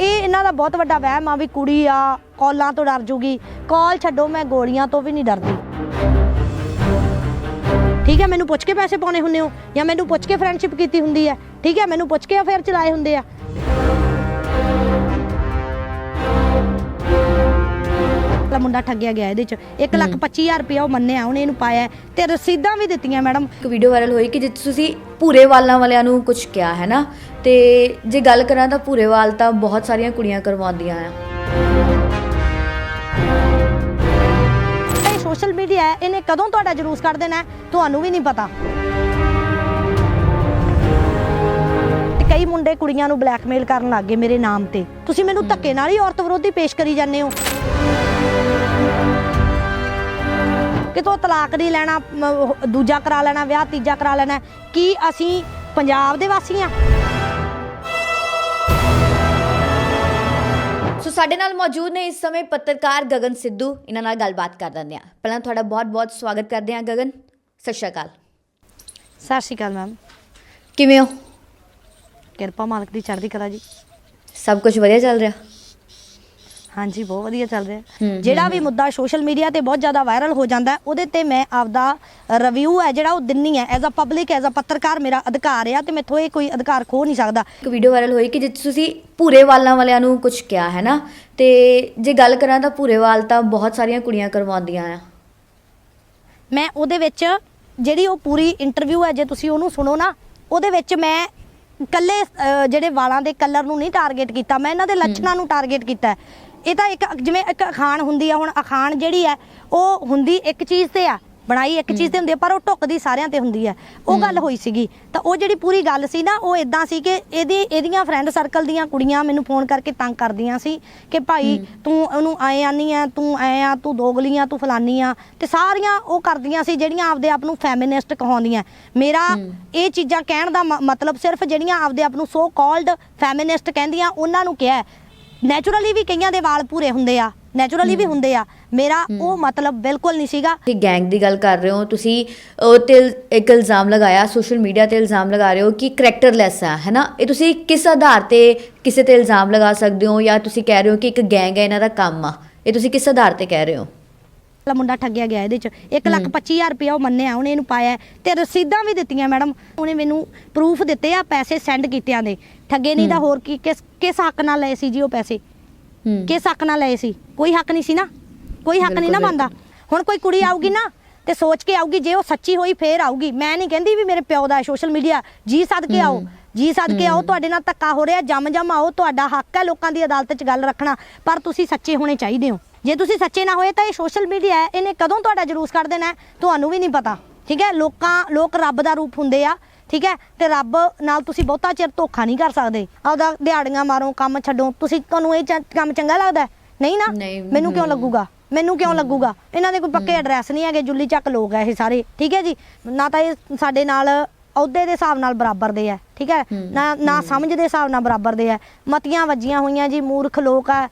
ਇਹ ਇਹਨਾਂ ਦਾ ਬਹੁਤ ਵੱਡਾ ਵਹਿਮ ਆ ਵੀ ਕੁੜੀ ਆ, ਕੌਲਾਂ ਤੋਂ ਡਰ ਜੂਗੀ। ਕਾਲ ਛੱਡੋ, ਮੈਂ ਗੋਲੀਆਂ ਤੋਂ ਵੀ ਨਹੀਂ ਡਰਦੀ। ਠੀਕ ਹੈ, ਮੈਨੂੰ ਪੁੱਛ ਕੇ ਪੈਸੇ ਪਾਉਣੇ ਹੁੰਦੇ ਹੋ ਜਾਂ ਮੈਨੂੰ ਪੁੱਛ ਕੇ ਫਰੈਂਡਸ਼ਿਪ ਕੀਤੀ ਹੁੰਦੀ ਹੈ? ਠੀਕ ਹੈ, ਮੈਨੂੰ ਪੁੱਛ ਕੇ ਅਫੇਅਰ ਚਲਾਏ ਹੁੰਦੇ ਆ। ਲਾ ਮੁੰਡਾ ਠੱਗਿਆ ਗਿਆ ਇਹਦੇ ਚ। 1 ਲੱਖ 25000 ਰੁਪਇਆ ਉਹ ਮੰਨਿਆ ਉਹਨੇ ਇਹਨੂੰ ਪਾਇਆ। ਤੇ ਰਸੀਦਾਂ ਵੀ ਦਿੱਤੀਆਂ ਮੈਡਮ। ਇੱਕ ਵੀਡੀਓ ਵਾਇਰਲ ਹੋਈ ਕਿ ਜਿੱਥੇ ਤੁਸੀਂ ਭੂਰੇ ਵਾਲਾਂ ਵਾਲਿਆਂ ਨੂੰ ਕੁਝ ਕਿਹਾ ਹੈ ਨਾ ਤੇ ਜੇ ਗੱਲ ਕਰਾਂ ਤਾਂ ਭੂਰੇ ਵਾਲ ਤਾਂ ਬਹੁਤ ਸਾਰੀਆਂ ਕੁੜੀਆਂ ਕਰਵਾਉਂਦੀਆਂ ਆ। ਇਹ ਸੋਸ਼ਲ ਮੀਡੀਆ ਹੈ ਇਹਨੇ ਕਦੋਂ ਤੁਹਾਡਾ ਜਲੂਸ ਕੱਢ ਦੇਣਾ ਹੈ, ਤੁਹਾਨੂੰ ਵੀ ਨਹੀਂ ਪਤਾ। ਤੇ ਕਈ ਮੁੰਡੇ ਕੁੜੀਆਂ ਨੂੰ ਬਲੈਕਮੇਲ ਕਰਨ ਲੱਗ ਗਏ ਮੇਰੇ ਨਾਮ ਤੇ। ਤੁਸੀਂ ਮੈਨੂੰ ਧੱਕੇ ਨਾਲ ਹੀ ਔਰਤ ਵਿਰੋਧੀ ਪੇਸ਼ ਕਰੀ ਜਾਂਦੇ ਹੋ। ਕਿਤੋਂ ਤਲਾਕ ਨਹੀਂ ਲੈਣਾ ਮ, ਉਹ ਦੂਜਾ ਕਰਾ ਲੈਣਾ ਵਿਆਹ ਤੀਜਾ ਕਰਾ ਲੈਣਾ ਕੀ ਅਸੀਂ ਪੰਜਾਬ ਦੇ ਵਾਸੀ ਹਾਂ ਸੋ ਸਾਡੇ ਨਾਲ ਮੌਜੂਦ ਨੇ ਇਸ ਸਮੇਂ ਪੱਤਰਕਾਰ ਗਗਨ ਸਿੱਧੂ ਇਹਨਾਂ ਨਾਲ ਗੱਲਬਾਤ ਕਰ ਦਿੰਦੇ ਆ। ਪਹਿਲਾਂ ਤੁਹਾਡਾ ਬਹੁਤ-ਬਹੁਤ ਸਵਾਗਤ ਕਰਦੇ ਹਾਂ ਗਗਨ। ਸਤਿ ਸ਼੍ਰੀ ਅਕਾਲ। ਸਤਿ ਸ਼੍ਰੀ ਅਕਾਲ ਮੈਮ। ਕਿਵੇਂ ਹੋ? ਕਿਰਪਾ ਮਾਲਕ ਦੀ ਚੜ੍ਹਦੀ ਕਲਾ ਜੀ। ਸਭ ਕੁਝ ਵਧੀਆ ਚੱਲ ਰਿਹਾ? ਹਾਂਜੀ ਬਹੁਤ ਵਧੀਆ ਚੱਲ ਰਿਹਾ। ਜਿਹੜਾ ਵੀ ਮੁੱਦਾ ਸੋਸ਼ਲ ਮੀਡੀਆ ਤੇ ਬਹੁਤ ਜ਼ਿਆਦਾ ਵਾਇਰਲ ਹੋ ਜਾਂਦਾ ਉਹਦੇ ਤੇ ਮੈਂ ਆਪਦਾ ਰਿਵਿਊ ਹੈ ਜਿਹੜਾ ਉਹ ਦਿੰਨੀ ਹੈ। As a public as a ਪੱਤਰਕਾਰ ਮੇਰਾ ਅਧਿਕਾਰ ਆ ਤੇ ਮੈਥੋਂ ਇਹ ਕੋਈ ਅਧਿਕਾਰ ਖੋ ਨਹੀਂ ਸਕਦਾ। ਇੱਕ ਵੀਡੀਓ ਵਾਇਰਲ ਹੋਈ ਕਿ ਜਿੱਥੇ ਤੁਸੀਂ ਭੂਰੇ ਵਾਲਾਂ ਵਾਲਿਆਂ ਨੂੰ ਕੁਝ ਕਿਹਾ ਹੈ ਨਾ ਤੇ ਜੇ ਗੱਲ ਕਰਾਂ ਤਾਂ ਭੂਰੇ ਵਾਲ ਤਾਂ ਬਹੁਤ ਸਾਰੀਆਂ ਕੁੜੀਆਂ ਕਰਵਾਉਂਦੀਆਂ ਆ। ਮੈਂ ਉਹਦੇ ਵਿੱਚ ਜਿਹੜੀ ਉਹ ਪੂਰੀ ਇੰਟਰਵਿਊ ਹੈ ਜੇ ਤੁਸੀਂ ਉਹਨੂੰ ਸੁਣੋ ਨਾ ਉਹਦੇ ਵਿੱਚ ਮੈਂ ਕੱਲੇ ਜਿਹੜੇ ਵਾਲਾਂ ਦੇ ਕਲਰ ਨੂੰ ਨਹੀਂ ਟਾਰਗੇਟ ਕੀਤਾ ਮੈਂ ਇਹਨਾਂ ਦੇ ਲੱਛਣਾਂ ਨੂੰ ਟਾਰਗੇਟ ਕੀਤਾ। ਇਹ ਤਾਂ ਇੱਕ ਜਿਵੇਂ ਇੱਕ ਅਖਾਣ ਹੁੰਦੀ ਆ ਹੁਣ ਅਖਾਣ ਜਿਹੜੀ ਹੈ ਉਹ ਹੁੰਦੀ ਇੱਕ ਚੀਜ਼ ਤੇ ਆ ਬਣਾਈ ਇੱਕ ਚੀਜ਼ ਤੇ ਹੁੰਦੀ ਆ ਪਰ ਉਹ ਢੁੱਕਦੀ ਸਾਰਿਆਂ ਤੇ ਹੁੰਦੀ ਹੈ ਉਹ ਗੱਲ ਹੋਈ ਸੀਗੀ। ਤਾਂ ਉਹ ਜਿਹੜੀ ਪੂਰੀ ਗੱਲ ਸੀ ਨਾ ਉਹ ਇਦਾਂ ਸੀ ਕਿ ਇਹਦੀ ਇਹਦੀਆਂ ਫਰੈਂਡ ਸਰਕਲ ਦੀਆਂ ਕੁੜੀਆਂ ਮੈਨੂੰ ਫੋਨ ਕਰਕੇ ਤੰਗ ਕਰਦੀਆਂ ਸੀ ਕਿ ਭਾਈ ਤੂੰ ਉਹਨੂੰ ਐ ਆਨੀ ਆ ਤੂੰ ਐ ਆ ਤੂੰ ਦੋਗਲੀਆਂ ਤੂੰ ਫਲਾਨੀ ਆ। ਤੇ ਸਾਰੀਆਂ ਉਹ ਕਰਦੀਆਂ ਸੀ ਜਿਹੜੀਆਂ ਆਪਦੇ ਆਪ ਨੂੰ ਫੈਮਿਨਿਸਟ ਕਹਾਉਂਦੀਆਂ। ਮੇਰਾ ਇਹ ਚੀਜ਼ਾਂ ਕਹਿਣ ਦਾ ਮਤਲਬ ਸਿਰਫ ਜਿਹੜੀਆਂ ਆਪਦੇ ਆਪ ਨੂੰ ਸੋ ਕਾਲਡ ਫੈਮਿਨਿਸਟ ਕਹਿੰਦੀਆਂ ਉਹਨਾਂ ਨੂੰ ਕਿਹਾ। ਨੈਚੁਰਲੀ ਵੀ ਕਈਆਂ ਦੇ ਵਾਲ ਪੂਰੇ ਹੁੰਦੇ ਆ ਨੈਚੁਰਲੀ ਵੀ ਹੁੰਦੇ ਆ। ਮੇਰਾ ਉਹ ਮਤਲਬ ਬਿਲਕੁਲ ਨਹੀਂ ਸੀਗਾ। ਤੁਸੀਂ ਗੈਂਗ ਦੀ ਗੱਲ ਕਰ ਰਹੇ ਹੋ ਤੁਸੀਂ ਉਹ ਤੇ ਇੱਕ ਇਲਜ਼ਾਮ ਲਗਾਇਆ ਸੋਸ਼ਲ ਮੀਡੀਆ ਤੇ ਇਲਜ਼ਾਮ ਲਗਾ ਰਹੇ ਹੋ ਕਿ ਕਰੈਕਟਰਲੈਸ ਆ ਹੈ ਨਾ ਇਹ ਤੁਸੀਂ ਕਿਸ ਆਧਾਰ ਤੇ ਕਿਸੇ ਤੇ ਇਲਜ਼ਾਮ ਲਗਾ ਸਕਦੇ ਹੋ ਜਾਂ ਤੁਸੀਂ ਕਹਿ ਰਹੇ ਹੋ ਕਿ ਇੱਕ ਗੈਂਗ ਹੈ ਇਹਨਾਂ ਦਾ ਕੰਮ ਆ? ਇਹ ਤੁਸੀਂ ਕਿਸ ਆਧਾਰ ਤੇ ਕਹਿ ਰਹੇ ਹੋ? ਵਾਲਾ ਮੁੰਡਾ ਠੱਗਿਆ ਗਿਆ ਇਹਦੇ ਚ। 1 ਲੱਖ 25000 ਰੁਪਇਆ ਉਹ ਮੰਨਿਆ ਉਹਨੇ ਇਹਨੂੰ ਪਾਇਆ। ਤੇ ਰਸੀਦਾਂ ਵੀ ਦਿੱਤੀਆਂ ਮੈਡਮ। ਉਹਨੇ ਮੈਨੂੰ ਪ੍ਰੂਫ ਦਿੱਤੇ ਆ ਪੈਸੇ ਸੈਂਡ ਕੀਤਿਆਂ ਦੇ। ਠੱਗੇ ਨਹੀਂ ਤਾਂ ਹੋਰ ਕੀ ਕਿਸ ਕਿਸ ਹੱਕ ਨਾਲ ਲਏ ਸੀ ਜੀ ਉਹ ਪੈਸੇ? ਹੂੰ। ਕਿਸ ਹੱਕ ਨਾਲ ਲਏ ਸੀ? ਕੋਈ ਹੱਕ ਨਹੀਂ ਸੀ ਨਾ। ਕੋਈ ਹੱਕ ਨਹੀਂ ਨਾ ਮੰਨਦਾ ਹੁਣ ਕੋਈ ਕੁੜੀ ਆਊਗੀ ਨਾ ਤੇ ਸੋਚ ਕੇ ਆਊਗੀ ਜੇ ਉਹ ਸੱਚੀ ਹੋਈ ਫੇਰ ਆਊਗੀ। ਮੈਂ ਨਹੀਂ ਕਹਿੰਦੀ ਵੀ ਮੇਰੇ ਪਿਓ ਦਾ ਸੋਸ਼ਲ ਮੀਡੀਆ ਜੀ ਸੱਦ ਕੇ ਆਓ। ਜੀ ਸੱਦ ਕੇ ਆਓ ਤੁਹਾਡੇ ਨਾਲ ਧੱਕਾ ਹੋ ਰਿਹਾ ਜੰਮ ਜੰਮ ਆਓ। ਤੁਹਾਡਾ ਹੱਕ ਹੈ ਲੋਕਾਂ ਦੀ ਅਦਾਲਤ 'ਚ ਗੱਲ ਰੱਖਣਾ। ਪਰ ਤੁਸੀਂ ਸੱਚੇ ਹੋਣੇ ਚਾਹੀਦੇ ਹੋ। ਜੇ ਤੁਸੀਂ ਸੱਚੇ ਨਾ ਹੋਏ ਤਾਂ ਇਹ ਸੋਸ਼ਲ ਮੀਡੀਆ ਹੈ। ਇਹਨੇ ਕਦੋਂ ਤੁਹਾਡਾ ਜਲੂਸ ਕੱਢ ਦੇਣਾ ਤੁਹਾਨੂੰ ਵੀ ਨਹੀਂ ਪਤਾ। ਠੀਕ ਹੈ? ਲੋਕਾਂ ਲੋਕ ਰੱਬ ਦਾ ਰੂਪ ਹੁੰਦੇ ਆ। ਠੀਕ ਹੈ? ਤੇ ਰੱਬ ਨਾਲ ਤੁਸੀਂ ਬਹੁਤਾ ਚਿਰ ਧੋਖਾ ਨਹੀਂ ਕਰ ਸਕਦੇ। ਆਪਦਾ ਦਿਹਾੜੀਆਂ ਮਾਰੋ ਕੰਮ ਛੱਡੋ। ਤੁਸੀਂ ਤੁਹਾਨੂੰ ਇਹ ਚ- ਕੰਮ ਚੰਗਾ ਲੱਗਦਾ ਹੈ? ਨਹੀਂ ਨਾ? ਮੈਨੂੰ ਕਿਉਂ। ਲੱਗੂਗਾ? ਮੈਨੂੰ ਕਿਉਂ ਲੱਗੂਗਾ? ਇਹਨਾਂ ਦੇ ਕੋਈ ਪੱਕੇ ਐਡਰੈਸ ਨਹੀਂ ਹੈਗੇ ਜੁੱਲੀ ਚੱਕ ਲੋਕ ਆ ਇਹ ਸਾਰੇ। ਠੀਕ ਹੈ ਜੀ? ਨਾ ਤਾਂ ਇਹ ਸਾਡੇ ਨਾਲ ਅਹੁਦੇ ਦੇ ਹਿਸਾਬ ਨਾਲ ਬਰਾਬਰ ਦੇ ਆ। ਠੀਕ ਹੈ? ਨਾ ਨਾ ਸਮਝ ਦੇ ਹਿਸਾਬ ਨਾਲ ਬਰਾਬਰ ਦੇ ਆ। ਮਤੀਆਂ ਵੱਜੀਆਂ ਹੋਈਆਂ ਜੀ ਮੂਰਖ ਲੋਕ ਆ।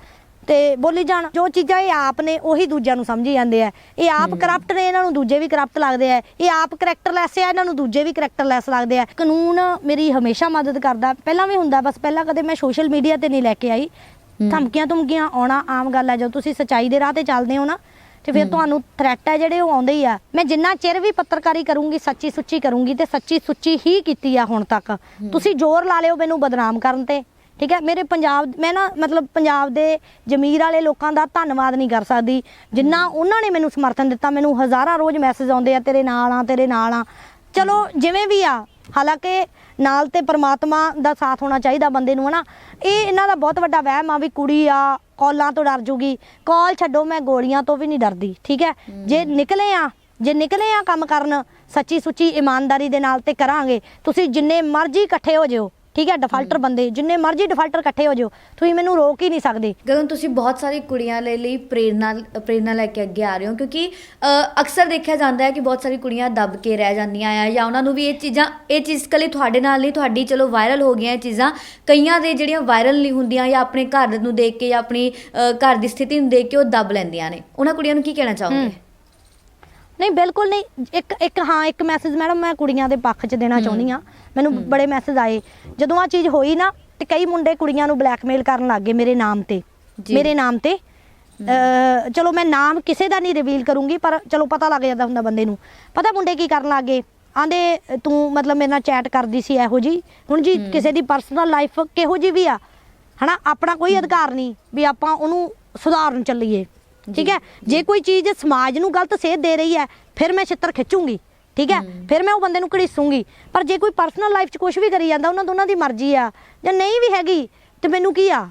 ਤੇ ਬੋਲੀ ਜਾਣ ਜੋ ਚੀਜ਼ਾਂ ਇਹ ਆਪ ਨੇ ਉਹੀ ਦੂਜਿਆਂ ਨੂੰ ਸਮਝੀ ਜਾਂਦੇ ਆ। ਇਹ ਆਪ ਕਰਪਟ ਨੇ ਇਹਨਾਂ ਨੂੰ ਦੂਜੇ ਵੀ ਕਰਪਟ ਲੱਗਦੇ ਆ। ਇਹ ਆਪ ਕਰੈਕਟਰਲੈਸ ਆ ਇਹਨਾਂ ਨੂੰ ਦੂਜੇ ਵੀ ਕਰੈਕਟਰਲੈਸ ਲੱਗਦੇ ਆ। ਕਾਨੂੰਨ ਮੇਰੀ ਹਮੇਸ਼ਾ ਮਦਦ ਕਰਦਾ। ਪਹਿਲਾਂ ਵੀ ਹੁੰਦਾ ਬਸ ਪਹਿਲਾਂ ਕਦੇ ਮੈਂ ਸੋਸ਼ਲ ਮੀਡੀਆ ਤੇ ਨਹੀਂ ਲੈ ਕੇ ਆਈ। ਧਮਕੀਆਂ ਧਮਕੀਆਂ ਆਉਣਾ ਆਮ ਗੱਲ ਹੈ ਜਦੋਂ ਤੁਸੀਂ ਸਚਾਈ ਦੇ ਰਾਹ ਤੇ ਚੱਲਦੇ ਹੋ ਨਾ ਤੇ ਫਿਰ ਤੁਹਾਨੂੰ ਥ੍ਰੈਟ ਹੈ ਜਿਹੜੇ ਉਹ ਆਉਂਦੇ ਹੀ ਆ। ਮੈਂ ਜਿੰਨਾ ਚਿਰ ਵੀ ਪੱਤਰਕਾਰੀ ਕਰੂੰਗੀ ਸੱਚੀ ਸੁੱਚੀ ਕਰੂੰਗੀ ਤੇ ਸੱਚੀ ਸੁੱਚੀ ਹੀ ਕੀਤੀ ਆ ਹੁਣ ਤੱਕ। ਤੁਸੀਂ ਜ਼ੋਰ ਲਾ ਲਿਓ ਮੈਨੂੰ ਬਦਨਾਮ ਕਰਨ ਤੇ। ਠੀਕ ਹੈ? ਮੇਰੇ ਪੰਜਾਬ ਮੈਂ ਨਾ ਮਤਲਬ ਪੰਜਾਬ ਦੇ ਜ਼ਮੀਰ ਵਾਲੇ ਲੋਕਾਂ ਦਾ ਧੰਨਵਾਦ ਨਹੀਂ ਕਰ ਸਕਦੀ। ਜਿੰਨਾ ਉਹਨਾਂ ਨੇ ਮੈਨੂੰ ਸਮਰਥਨ ਦਿੱਤਾ ਮੈਨੂੰ ਹਜ਼ਾਰਾਂ ਰੋਜ਼ ਮੈਸੇਜ ਆਉਂਦੇ ਆ ਤੇਰੇ ਨਾਲ ਆ ਤੇਰੇ ਨਾਲ ਆ। ਚਲੋ ਜਿਵੇਂ ਵੀ ਆ ਹਾਲਾਂਕਿ ਨਾਲ ਤੇ ਪ੍ਰਮਾਤਮਾ ਦਾ ਸਾਥ ਹੋਣਾ ਚਾਹੀਦਾ ਬੰਦੇ ਨੂੰ ਹਨਾ? ਇਹ ਇਹਨਾਂ ਦਾ ਬਹੁਤ ਵੱਡਾ ਵਹਿਮ ਆ ਵੀ ਕੁੜੀ ਆ ਕਾਲਾਂ ਤੋਂ ਡਰ ਜੂਗੀ। ਕਾਲ ਛੱਡੋ ਮੈਂ ਗੋਲੀਆਂ ਤੋਂ ਵੀ ਨਹੀਂ ਡਰਦੀ ਠੀਕ ਹੈ? ਜੇ ਨਿਕਲੇ ਆ ਜੇ ਨਿਕਲੇ ਆ ਕੰਮ ਕਰਨ ਸੱਚੀ ਸੁੱਚੀ ਇਮਾਨਦਾਰੀ ਦੇ ਨਾਲ ਤੇ ਕਰਾਂਗੇ। ਤੁਸੀਂ ਜਿੰਨੇ ਮਰਜ਼ੀ ਇਕੱਠੇ ਹੋ ਜਿਓ। ਠੀਕ ਹੈ ਡਿਫਾਲਟਰ ਬੰਦੇ ਜਿੰਨੇ ਮਰਜ਼ੀ ਡਿਫਾਲਟਰ ਇਕੱਠੇ ਹੋ ਜਿਓ ਤੁਸੀਂ ਮੈਨੂੰ ਰੋਕ ਹੀ ਨਹੀਂ ਸਕਦੇ। ਗਗਨ ਤੁਸੀਂ ਬਹੁਤ ਸਾਰੀ ਕੁੜੀਆਂ ਲਈ ਲਈ ਪ੍ਰੇਰਨਾ ਪ੍ਰੇਰਨਾ ਲੈ ਕੇ ਅੱਗੇ ਆ ਰਹੇ ਹੋ ਕਿਉਂਕਿ ਅਕਸਰ ਦੇਖਿਆ ਜਾਂਦਾ ਹੈ ਕਿ ਬਹੁਤ ਸਾਰੀ ਕੁੜੀਆਂ ਦੱਬ ਕੇ ਰਹਿ ਜਾਂਦੀਆਂ ਆ ਜਾਂ ਉਹਨਾਂ ਨੂੰ ਵੀ ਇਹ ਚੀਜ਼ਾਂ ਇਹ ਚੀਜ਼ ਕੱਲੀ ਤੁਹਾਡੇ ਨਾਲ ਨਹੀਂ ਤੁਹਾਡੀ ਚਲੋ ਵਾਇਰਲ ਹੋ ਗਈਆਂ ਇਹ ਚੀਜ਼ਾਂ ਕਈਆਂ ਦੇ ਜਿਹੜੀਆਂ ਵਾਇਰਲ ਨਹੀਂ ਹੁੰਦੀਆਂ ਜਾਂ ਆਪਣੇ ਘਰ ਨੂੰ ਦੇਖ ਕੇ ਜਾਂ ਆਪਣੀ ਘਰ ਦੀ ਸਥਿਤੀ ਨੂੰ ਦੇਖ ਕੇ ਉਹ ਦੱਬ ਲੈਂਦੀਆਂ ਨੇ। ਉਹਨਾਂ ਕੁੜੀਆਂ ਨੂੰ ਕੀ ਕਹਿਣਾ ਚਾਹੋਗੇ। ਨਹੀਂ ਬਿਲਕੁਲ ਨਹੀਂ। ਇੱਕ ਇੱਕ ਹਾਂ ਇੱਕ ਮੈਸੇਜ ਮੈਡਮ ਮੈਂ ਕੁੜੀਆਂ ਦੇ ਪੱਖ 'ਚ ਦੇਣਾ ਚਾਹੁੰਦੀ ਆ ਮੈਨੂੰ ਬੜੇ ਮੈਸੇਜ ਆਏ। ਜਦੋਂ ਆ ਚੀਜ਼ ਹੋਈ ਨਾ ਤੇ ਕਈ ਮੁੰਡੇ ਕੁੜੀਆਂ ਨੂੰ ਬਲੈਕਮੇਲ ਕਰਨ ਲੱਗ ਗਏ ਮੇਰੇ ਨਾਮ ਤੇ। ਮੇਰੇ ਨਾਮ ਤੇ। ਚਲੋ ਮੈਂ ਨਾਮ ਕਿਸੇ ਦਾ ਨਹੀਂ ਰਿਵੀਲ ਕਰੂੰਗੀ ਪਰ ਚਲੋ ਪਤਾ ਲੱਗ ਜਾਂਦਾ ਹੁੰਦਾ ਬੰਦੇ ਨੂੰ। ਪਤਾ ਮੁੰਡੇ ਕੀ ਕਰਨ ਲੱਗ ਗਏ? ਆਂਦੇ ਤੂੰ ਮਤਲਬ ਮੇਰੇ ਨਾਲ ਚੈਟ ਕਰਦੀ ਸੀ ਇਹੋ ਜੀ ਹੁਣ ਜੀ ਕਿਸੇ ਦੀ ਪਰਸਨਲ ਲਾਈਫ ਕਿਹੋ ਜੀ ਵੀ ਆ? ਹਨਾ ਆਪਣਾ ਕੋਈ ਅਧਿਕਾਰ ਨਹੀਂ ਵੀ ਆਪਾਂ ਉਹਨੂੰ ਸੁਧਾਰਨ ਚੱਲੀਏ। ਠੀਕ ਹੈ? ਜੇ। ਕੋਈ ਚੀਜ਼ ਸਮਾਜ ਨੂੰ ਗਲਤ ਸੇਧ ਦੇ ਰਹੀ ਹੈ ਫਿਰ ਮੈਂ ਛਿੱਤਰ ਖਿੱਚੂੰਗੀ ਠੀਕ ਹੈ? ਫਿਰ ਮੈਂ ਉਹ ਬੰਦੇ ਨੂੰ ਘੜੀਸੂੰਗੀ। ਪਰ ਜੇ ਕੋਈ ਪਰਸਨਲ ਲਾਈਫ 'ਚ ਕੁਝ ਵੀ ਕਰੀ ਜਾਂਦਾ ਉਹਨਾਂ ਦੋਨਾਂ ਦੀ ਮਰਜ਼ੀ ਆ। ਜਾਂ ਨਹੀਂ ਵੀ ਹੈਗੀ ਤੇ ਮੈਨੂੰ ਕੀ ਆ?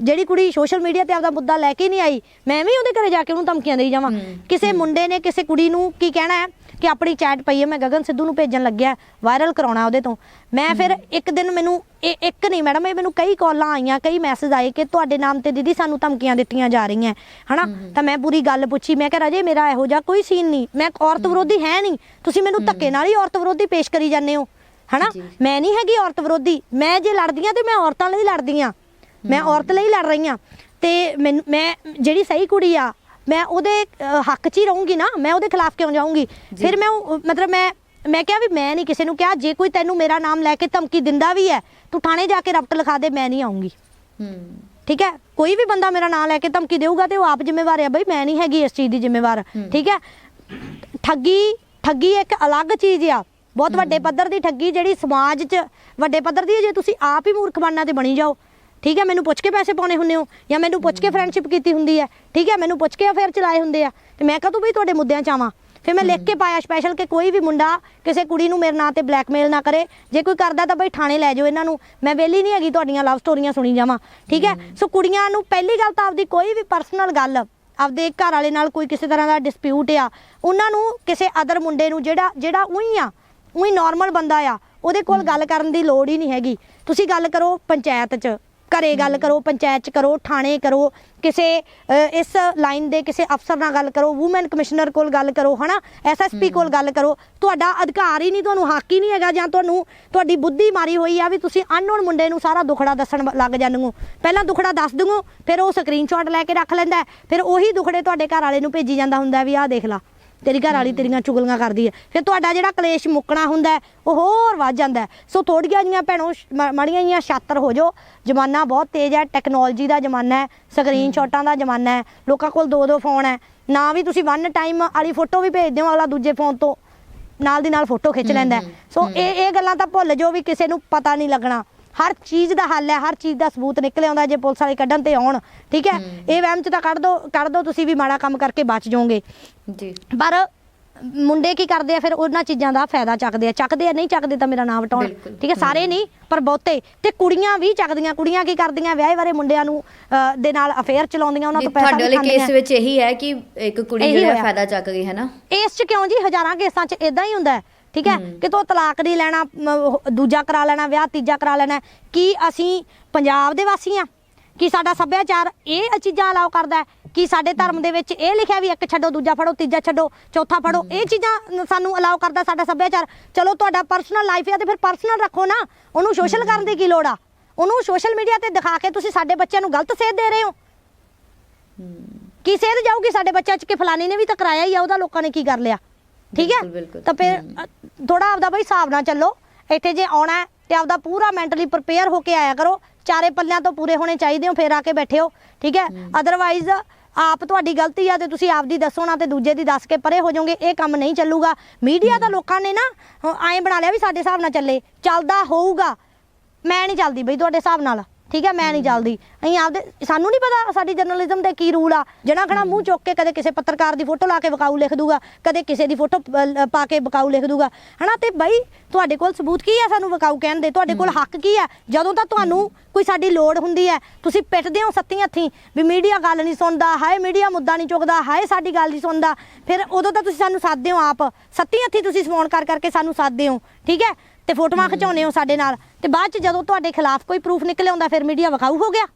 ਜਿਹੜੀ ਕੁੜੀ ਸੋਸ਼ਲ ਮੀਡੀਆ ਤੇ ਆਪਦਾ ਮੁੱਦਾ ਲੈ ਕੇ ਨਹੀਂ ਆਈ ਮੈਂ ਵੀ ਉਹਦੇ ਘਰੇ ਜਾ ਕੇ ਉਹਨੂੰ ਧਮਕੀਆਂ ਦੇਈ ਜਾਵਾਂ। ਕਿਸੇ ਮੁੰਡੇ ਨੇ ਕਿਸੇ ਕੁੜੀ ਨੂੰ ਕੀ ਕਹਿਣਾ ਹੈ? ਕਿ ਆਪਣੀ ਚੈਟ ਪਈ ਹੈ ਮੈਂ ਗਗਨ ਸਿੱਧੂ ਨੂੰ ਭੇਜਣ ਲੱਗਿਆ ਵਾਇਰਲ ਕਰਾਉਣਾ ਉਹਦੇ ਤੋਂ। ਮੈਂ ਫਿਰ ਇੱਕ ਦਿਨ ਮੈਨੂੰ ਇਹ ਇੱਕ ਨਹੀਂ ਮੈਡਮ ਇਹ ਮੈਨੂੰ ਕਈ ਕਾਲਾਂ ਆਈਆਂ ਕਈ ਮੈਸੇਜ ਆਏ ਕਿ ਤੁਹਾਡੇ ਨਾਮ ਤੇ ਦੀਦੀ ਸਾਨੂੰ ਧਮਕੀਆਂ ਦਿੱਤੀਆਂ ਜਾ ਰਹੀਆਂ ਹਨਾ? ਤਾਂ ਮੈਂ ਪੂਰੀ ਗੱਲ ਪੁੱਛੀ ਮੈਂ ਕਿਹਾ ਰਾਜੇ ਮੇਰਾ ਇਹੋ ਜਿਹਾ ਕੋਈ ਸੀਨ ਨਹੀਂ ਮੈਂ ਔਰਤ ਵਿਰੋਧੀ ਹੈ ਨਹੀਂ ਤੁਸੀਂ ਮੈਨੂੰ ਧੱਕੇ ਨਾਲ ਹੀ ਔਰਤ ਵਿਰੋਧੀ ਪੇਸ਼ ਕਰੀ ਜਾਂਦੇ ਹੋ ਹਨਾ। ਮੈਂ ਨਹੀਂ ਹੈਗੀ ਔਰਤ ਵਿਰੋਧੀ ਮੈਂ ਜੇ ਲੜਦੀ ਆ ਤੇ ਮੈਂ ਔਰਤਾਂ ਲਈ ਲੜਦੀ ਆ ਮੈਂ ਔਰਤ ਲਈ ਲੜ ਰਹੀ ਆ ਤੇ ਮੈਨੂੰ ਮੈਂ ਜਿਹੜੀ ਸਹੀ ਕੁੜੀ ਆ ਮੈਂ ਉਹਦੇ ਹੱਕ 'ਚ ਹੀ ਰਹੂੰਗੀ ਨਾ ਮੈਂ ਉਹਦੇ ਖਿਲਾਫ ਕਿਉਂ ਜਾਊਂਗੀ? ਫਿਰ ਮੈਂ ਮਤਲਬ ਮੈਂ ਮੈਂ ਕਿਹਾ ਵੀ ਮੈਂ ਨਹੀਂ ਕਿਸੇ ਨੂੰ ਕਿਹਾ ਜੇ ਕੋਈ ਤੈਨੂੰ ਮੇਰਾ ਨਾਮ ਲੈ ਕੇ ਧਮਕੀ ਦਿੰਦਾ ਵੀ ਹੈ ਤੂੰ ਥਾਣੇ ਜਾ ਕੇ ਰਪਟ ਲਿਖਾ ਦੇ ਮੈਂ ਨਹੀਂ ਆਉਂਗੀ ਹੂੰ। ਠੀਕ ਹੈ? ਕੋਈ ਵੀ ਬੰਦਾ ਮੇਰਾ ਨਾਮ ਲੈ ਕੇ ਧਮਕੀ ਦੇਊਗਾ ਤੇ ਉਹ ਆਪ ਜ਼ਿੰਮੇਵਾਰ ਹੈ ਬਈ ਮੈਂ ਨਹੀਂ ਹੈਗੀ ਇਸ ਚੀਜ਼ ਦੀ ਜ਼ਿੰਮੇਵਾਰ। ਠੀਕ ਹੈ? ਠੱਗੀ ਠੱਗੀ ਇੱਕ ਅਲੱਗ ਚੀਜ਼ ਆ। ਬਹੁਤ ਵੱਡੇ ਪੱਧਰ ਦੀ ਠੱਗੀ ਜਿਹੜੀ ਸਮਾਜ 'ਚ ਵੱਡੇ ਪੱਧਰ ਦੀ ਹੈ ਜੇ ਤੁਸੀਂ ਆਪ ਹੀ ਮੂਰਖ ਬਣਨਾ ਤੇ ਬਣੀ ਜਾਓ। ਠੀਕ ਹੈ ਮੈਨੂੰ ਪੁੱਛ ਕੇ ਪੈਸੇ ਪਾਉਣੇ ਹੁੰਦੇ ਹੋ ਜਾਂ ਮੈਨੂੰ ਪੁੱਛ ਕੇ ਫਰੈਂਡਸ਼ਿਪ ਕੀਤੀ ਹੁੰਦੀ ਹੈ? ਠੀਕ ਹੈ ਮੈਨੂੰ ਪੁੱਛ ਕੇ ਅਫੇਅਰ ਚਲਾਏ ਹੁੰਦੇ ਆ। ਤੇ ਮੈਂ ਕਹਤੂ ਵੀ ਤੁਹਾਡੇ ਮੁੱਦਿਆਂ 'ਚ ਆਵਾਂ? ਫਿਰ ਮੈਂ ਲਿਖ ਕੇ ਪਾਇਆ ਸਪੈਸ਼ਲ ਕਿ ਕੋਈ ਵੀ ਮੁੰਡਾ ਕਿਸੇ ਕੁੜੀ ਨੂੰ ਮੇਰੇ ਨਾਂ ਤੇ ਬਲੈਕਮੇਲ ਨਾ ਕਰੇ। ਜੇ ਕੋਈ ਕਰਦਾ ਤਾਂ ਬਈ ਥਾਣੇ ਲੈ ਜਾਓ ਇਹਨਾਂ ਨੂੰ। ਮੈਂ ਵੇਲੀ ਨਹੀਂ ਹੈਗੀ ਤੁਹਾਡੀਆਂ ਲਵ ਸਟੋਰੀਆਂ ਸੁਣੀ ਜਾਵਾਂ। ਠੀਕ ਹੈ ਸੋ ਕੁੜੀਆਂ ਨੂੰ ਪਹਿਲੀ ਗੱਲ ਤਾਂ ਆਪਦੀ ਕੋਈ ਵੀ ਪਰਸਨਲ ਗੱਲ ਆਪਦੇ ਘਰ ਵਾਲੇ ਨਾਲ ਕੋਈ ਕਿਸੇ ਤਰ੍ਹਾਂ ਦਾ ਡਿਸਪਿਊਟ ਆ ਉਹਨਾਂ ਨੂੰ ਕਿਸੇ ਅਦਰ ਮੁੰਡੇ ਨੂੰ ਜਿਹੜਾ ਜਿਹੜਾ ਉਹੀ ਆ ਉਹੀ ਨਾਰਮਲ ਬੰਦਾ ਆ ਉਹਦੇ ਕੋਲ ਗੱਲ ਕਰਨ ਦੀ ਲੋੜ ਹੀ ਨਹੀਂ ਹੈਗੀ। ਤੁਸੀਂ ਗੱਲ ਕਰੋ ਪੰਚਾਇਤ 'ਚ। ਘਰੇ ਗੱਲ ਕਰੋ ਪੰਚਾਇਤ 'ਚ ਕਰੋ ਥਾਣੇ ਕਰੋ ਕਿਸੇ ਇਸ ਲਾਈਨ ਦੇ ਕਿਸੇ ਅਫਸਰ ਨਾਲ ਗੱਲ ਕਰੋ ਔਮਨ ਕਮਿਸ਼ਨਰ ਕੋਲ ਗੱਲ ਕਰੋ ਹਨਾ? ਐਸਐਸਪੀ ਕੋਲ ਗੱਲ ਕਰੋ। ਤੁਹਾਡਾ ਅਧਿਕਾਰ ਹੀ ਨਹੀਂ ਤੁਹਾਨੂੰ ਹੱਕ ਹੀ ਨਹੀਂ ਹੈਗਾ ਜਾਂ ਤੁਹਾਨੂੰ ਤੁਹਾਡੀ ਬੁੱਧੀ ਮਾਰੀ ਹੋਈ ਆ ਵੀ ਤੁਸੀਂ ਅਨਨੋਨ ਮੁੰਡੇ ਨੂੰ ਸਾਰਾ ਦੁਖੜਾ ਦੱਸਣ ਲੱਗ ਜਾਂਦੇ ਹੋ। ਪਹਿਲਾਂ ਦੁਖੜਾ ਦੱਸ ਦੂੰਗੋ ਫਿਰ ਉਹ ਸਕਰੀਨਸ਼ਾਟ ਲੈ ਕੇ ਰੱਖ ਲੈਂਦਾ ਫਿਰ ਉਹੀ ਦੁਖੜੇ ਤੁਹਾਡੇ ਘਰ ਵਾਲੇ ਨੂੰ ਭੇਜੀ ਜਾਂਦਾ ਹੁੰਦਾ ਵੀ ਆਹ ਦੇਖ ਲਾ। ਤੇਰੀ ਘਰ ਵਾਲੀ ਤੇਰੀਆਂ ਚੁਗਲੀਆਂ ਕਰਦੀ ਹੈ ਫਿਰ ਤੁਹਾਡਾ ਜਿਹੜਾ ਕਲੇਸ਼ ਮੁੱਕਣਾ ਹੁੰਦਾ ਉਹ ਹੋਰ ਵੱਧ ਜਾਂਦਾ। ਸੋ ਥੋੜੀਆਂ ਜੀਆਂ ਭੈਣੋ ਮਾੜੀਆਂ ਜੀਆਂ ਛਾਤਰ ਹੋ ਜਾਓ। ਜ਼ਮਾਨਾ ਬਹੁਤ ਤੇਜ਼ ਹੈ ਟੈਕਨੋਲੋਜੀ ਦਾ ਜ਼ਮਾਨਾ ਹੈ ਸਕਰੀਨਸ਼ਾਟਾਂ ਦਾ ਜ਼ਮਾਨਾ ਹੈ ਲੋਕਾਂ ਕੋਲ ਦੋ ਦੋ ਫੋਨ ਹੈ। ਨਾ ਵੀ ਤੁਸੀਂ ਵਨ ਟਾਈਮ ਵਾਲੀ ਫੋਟੋ ਵੀ ਭੇਜਦੇ ਹੋ ਅਗਲਾ ਦੂਜੇ ਫੋਨ ਤੋਂ। ਨਾਲ ਦੀ ਨਾਲ ਫੋਟੋ ਖਿੱਚ ਲੈਂਦਾ। ਸੋ ਇਹ ਇਹ ਗੱਲਾਂ ਤਾਂ ਭੁੱਲ ਜਾਓ ਵੀ ਕਿਸੇ ਨੂੰ ਪਤਾ ਨਹੀਂ ਲੱਗਣਾ। ਹਰ ਚੀਜ਼ ਦਾ ਹੱਲ ਹੈ ਹਰ ਚੀਜ਼ ਦਾ ਸਬੂਤ ਨਿਕਲ ਆਉਂਦਾ ਜੇ ਪੁਲਿਸ ਵਾਲੇ ਕੱਢਣ ਤੇ ਆਉਣ ਠੀਕ ਹੈ? ਇਹ ਵਹਿਮ ਚ ਤਾਂ ਕੱਢ ਦੋ ਕੱਢ ਦੋ ਤੁਸੀਂ ਵੀ ਮਾੜਾ ਕੰਮ ਕਰਕੇ ਬਚ ਜਾਓਗੇ। ਜੀ। ਪਰ ਮੁੰਡੇ ਕੀ ਕਰਦੇ ਆ ਫਿਰ ਉਹਨਾਂ ਚੀਜ਼ਾਂ ਦਾ ਫਾਇਦਾ ਚੱਕਦੇ ਆ। ਚੱਕਦੇ ਆ ਨਹੀਂ ਚੱਕਦੇ ਤਾਂ ਮੇਰਾ ਨਾਮ ਵਟਾਉਣ। ਠੀਕ ਹੈ? ਸਾਰੇ ਨਹੀਂ ਪਰ ਬਹੁਤੇ। ਤੇ ਕੁੜੀਆਂ ਵੀ ਚੱਕਦੀਆਂ ਕੁੜੀਆਂ ਕੀ ਕਰਦੀਆਂ ਵਿਆਹੇ ਵਾਲੇ ਮੁੰਡਿਆਂ ਨੂੰ ਦੇ ਨਾਲ ਅਫੇਅਰ ਚਲਾਉਂਦੀਆਂ ਉਹਨਾਂ ਤੋਂ ਪੈਸਾ ਤੁਹਾਡੇ ਵੀ ਵਾਲੇ ਕੇਸ ਖਾਂਦੀਆਂ ਵਿੱਚ ਇਹੀ ਹੈ ਕਿ ਇੱਕ ਕੁੜੀ ਜਿਹੜਾ। ਫਾਇਦਾ ਚੱਕ ਗਈ ਹੈ ਨਾ? ਇਸ ਚ ਕਿਉਂ ਜੀ? ਹਜ਼ਾਰਾਂ ਕੇਸਾਂ ਚ ਇਦਾਂ ਹੀ ਹੁੰਦਾ ਹੈ। ਠੀਕ ਹੈ? ਕਿ ਤੋ ਤਲਾਕ ਨਹੀਂ ਲੈਣਾ ਦੂਜਾ ਕਰਾ ਲੈਣਾ ਵਿਆਹ ਤੀਜਾ ਕਰਾ ਲੈਣਾ। ਕੀ ਅਸੀਂ ਪੰਜਾਬ ਦੇ ਵਾਸੀ ਆ? ਕੀ ਸਾਡਾ ਸੱਭਿਆਚਾਰ ਇਹ ਚੀਜ਼ਾਂ ਅਲਾਉ ਕਰਦਾ ਕਿ ਸਾਡੇ ਧਰਮ ਦੇ ਵਿੱਚ ਇਹ ਲਿਖਿਆ ਵੀ ਇੱਕ ਛੱਡੋ ਦੂਜਾ ਫੜੋ ਤੀਜਾ ਛੱਡੋ ਚੌਥਾ ਫੜੋ ਇਹ ਚੀਜ਼ਾਂ ਸਾਨੂੰ ਅਲਾਉ ਕਰਦਾ ਸਾਡਾ ਸੱਭਿਆਚਾਰ। ਚਲੋ ਤੁਹਾਡਾ ਪਰਸਨਲ ਲਾਈਫ ਹੈ ਤੇ ਫਿਰ ਪਰਸਨਲ ਰੱਖੋ ਨਾ। ਉਹਨੂੰ ਸੋਸ਼ਲ ਕਰਨ ਦੀ ਕੀ ਲੋੜ ਆ? ਉਹਨੂੰ ਸੋਸ਼ਲ ਮੀਡੀਆ ਤੇ ਦਿਖਾ ਕੇ ਤੁਸੀਂ ਸਾਡੇ ਬੱਚਿਆਂ ਨੂੰ ਗਲਤ ਸੇਧ ਦੇ ਰਹੇ ਹੋ। ਕੀ ਸੇਧ ਜਾਊਗੀ ਸਾਡੇ ਬੱਚਿਆਂ ਚ? ਕਿ ਫਲਾਨੀ ਨੇ ਵੀ ਤਾਂ ਕਰਾਇਆ ਹੀ ਆ ਉਹਦਾ ਲੋਕਾਂ ਨੇ ਕੀ ਕਰ ਲਿਆ? ਠੀਕ ਹੈ। ਤਾਂ ਫਿਰ ਥੋੜਾ ਆਪਦਾ ਬਈ ਹਿਸਾਬ ਨਾਲ ਚੱਲੋ। ਇੱਥੇ ਜੇ ਆਉਣਾ ਹੈ ਤੇ ਆਪਦਾ ਪੂਰਾ ਮੈਂਟਲੀ ਪ੍ਰਿਪੇਅਰ ਹੋ ਕੇ ਆਇਆ ਕਰੋ। ਚਾਰੇ ਪੱਲਿਆਂ ਤੋਂ ਪੂਰੇ ਹੋਣੇ ਚਾਹੀਦੇ ਹੋ ਫੇਰ ਆ ਕੇ ਬੈਠੇ ਹੋ ਠੀਕ ਹੈ? ਅਦਰਵਾਈਜ਼ ਆਪ ਤੁਹਾਡੀ ਗਲਤੀ ਆ ਤੇ ਤੁਸੀਂ ਆਪਦੀ ਦੱਸੋ ਨਾ ਤੇ ਦੂਜੇ ਦੀ ਦੱਸ ਕੇ ਪਰੇ ਹੋ ਜਾਓਗੇ ਇਹ ਕੰਮ ਨਹੀਂ ਚੱਲੂਗਾ। ਮੀਡੀਆ ਤਾਂ ਲੋਕਾਂ ਨੇ ਨਾ ਐਂ ਬਣਾ ਲਿਆ ਵੀ ਸਾਡੇ ਹਿਸਾਬ ਨਾਲ ਚੱਲੇ। ਚੱਲਦਾ ਹੋਊਗਾ। ਮੈਂ ਨਹੀਂ ਚੱਲਦੀ ਬਈ ਤੁਹਾਡੇ ਹਿਸਾਬ ਨਾਲ। ਠੀਕ ਹੈ, ਮੈਂ ਨਹੀਂ ਚੱਲਦੀ। ਅਸੀਂ ਆਪਦੇ ਸਾਨੂੰ ਨਹੀਂ ਪਤਾ ਸਾਡੀ ਜਰਨਲਿਜ਼ਮ ਦੇ ਕੀ ਰੂਲ ਆ। ਜਣਾ ਖਣਾ ਮੂੰਹ ਚੁੱਕ ਕੇ ਕਦੇ ਕਿਸੇ ਪੱਤਰਕਾਰ ਦੀ ਫੋਟੋ ਲਾ ਕੇ ਵਿਕਾਊ ਲਿਖ ਦੂਗਾ, ਕਦੇ ਕਿਸੇ ਦੀ ਫੋਟੋ ਪਾ ਕੇ ਵਿਕਾਊ ਲਿਖ ਦੂਗਾ। ਹਨਾ, ਤੇ ਬਈ, ਤੁਹਾਡੇ ਕੋਲ ਸਬੂਤ ਕੀ ਆ ਸਾਨੂੰ ਵਕਾਊ ਕਹਿਣ ਦੇ? ਤੁਹਾਡੇ ਕੋਲ ਹੱਕ ਕੀ ਆ? ਜਦੋਂ ਤਾਂ ਤੁਹਾਨੂੰ ਕੋਈ ਸਾਡੀ ਲੋੜ ਹੁੰਦੀ ਹੈ, ਤੁਸੀਂ ਪਿੱਟਦੇ ਹੋ ਸੱਤੀ ਹੱਥੀਂ ਵੀ ਮੀਡੀਆ ਗੱਲ ਨਹੀਂ ਸੁਣਦਾ, ਹਾਏ ਮੀਡੀਆ ਮੁੱਦਾ ਨਹੀਂ ਚੁੱਕਦਾ, ਹਾਏ ਸਾਡੀ ਗੱਲ ਨਹੀਂ ਸੁਣਦਾ। ਫਿਰ ਉਦੋਂ ਤਾਂ ਤੁਸੀਂ ਸਾਨੂੰ ਸਾਧਦੇ ਹੋ ਆਪ। ਸੱਤੀ ਹੱਥੀਂ ਤੁਸੀਂ ਫੋਨ ਕਰ ਕਰਕੇ ਸਾਨੂੰ ਸਾਧਦੇ ਹੋ, ਠੀਕ ਹੈ? ਤੇ ਫੋਟੋਆਂ ਖਿਚਾਉਂਦੇ ਹੋ ਸਾਡੇ ਨਾਲ। ਤੇ ਬਾਅਦ ਚ ਜਦੋਂ ਤੁਹਾਡੇ ਖਿਲਾਫ ਕੋਈ ਪ੍ਰੂਫ ਨਿਕਲ ਆਉਂਦਾ ਫਿਰ ਮੀਡੀਆ ਵਿਖਾਊ ਹੋ ਗਿਆ।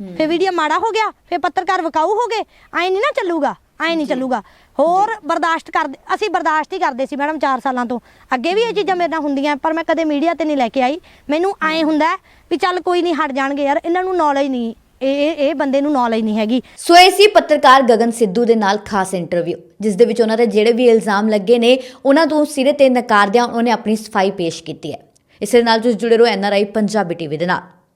ਫਿਰ ਮੀਡੀਆ ਮਾੜਾ ਹੋ ਗਿਆ ਫਿਰ ਪੱਤਰਕਾਰ ਵਿਕਾਊ ਹੋ ਗਏ। ਐ ਨਹੀਂ ਨਾ ਚੱਲੂਗਾ ਐ ਨਹੀਂ ਚੱਲੂਗਾ। ਹੋਰ ਬਰਦਾਸ਼ਤ ਕਰਦੇ ਅਸੀਂ ਬਰਦਾਸ਼ਤ ਹੀ ਕਰਦੇ ਸੀ ਮੈਡਮ 4 ਸਾਲਾਂ ਤੋਂ। ਅੱਗੇ ਵੀ ਇਹ ਚੀਜ਼ਾਂ ਮੇਰੇ ਨਾਲ ਹੁੰਦੀਆਂ ਪਰ ਮੈਂ ਕਦੇ ਮੀਡੀਆ ਤੇ ਨਹੀਂ ਲੈ ਕੇ ਆਈ। ਮੈਨੂੰ ਐ ਹੁੰਦਾ ਵੀ ਚੱਲ ਕੋਈ ਨਹੀਂ ਹਟ ਜਾਣਗੇ ਯਾਰ ਇਹਨਾਂ ਨੂੰ ਨੌਲੇਜ ਨਹੀਂ। ਇਹ ਇਹ ਬੰਦੇ ਨੂੰ ਨੌਲੇਜ ਨਹੀਂ ਹੈਗੀ। ਸੋ ਇਹ ਸੀ ਪੱਤਰਕਾਰ ਗਗਨ ਸਿੱਧੂ ਦੇ ਨਾਲ ਖਾਸ ਇੰਟਰਵਿਊ ਜਿਸ ਦੇ ਵਿੱਚ ਉਹਨਾਂ ਦੇ ਜਿਹੜੇ ਵੀ ਇਲਜ਼ਾਮ ਲੱਗੇ ਨੇ, ਉਹਨਾਂ ਤੋਂ ਸਿਰੇ ਤੇ ਨਕਾਰਦਿਆਂ ਉਹਨੇ ਆਪਣੀ ਸਫ਼ਾਈ ਪੇਸ਼ ਕੀਤੀ ਹੈ। ਇਸੇ ਨਾਲ ਤੁਸੀਂ ਜੁੜੇ ਰਹੋ ਐਨਆਰਆਈ ਪੰਜਾਬੀ ਟੀਵੀ ਦੇ ਨਾਲ।